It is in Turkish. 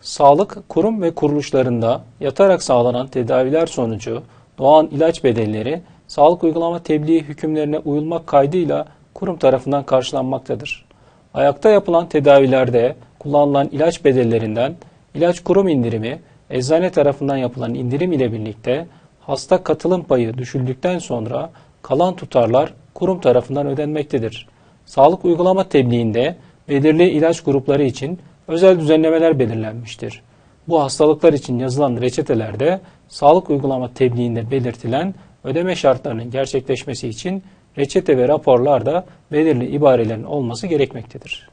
Sağlık kurum ve kuruluşlarında yatarak sağlanan tedaviler sonucu doğan ilaç bedelleri sağlık uygulama tebliğ hükümlerine uyulmak kaydıyla kurum tarafından karşılanmaktadır. Ayakta yapılan tedavilerde kullanılan ilaç bedellerinden ilaç kurum indirimi eczane tarafından yapılan indirim ile birlikte hasta katılım payı düşüldükten sonra kalan tutarlar kurum tarafından ödenmektedir. Sağlık uygulama tebliğinde belirli ilaç grupları için özel düzenlemeler belirlenmiştir. Bu hastalıklar için yazılan reçetelerde sağlık uygulama tebliğinde belirtilen ödeme şartlarının gerçekleşmesi için reçete ve raporlarda belirli ibarelerin olması gerekmektedir.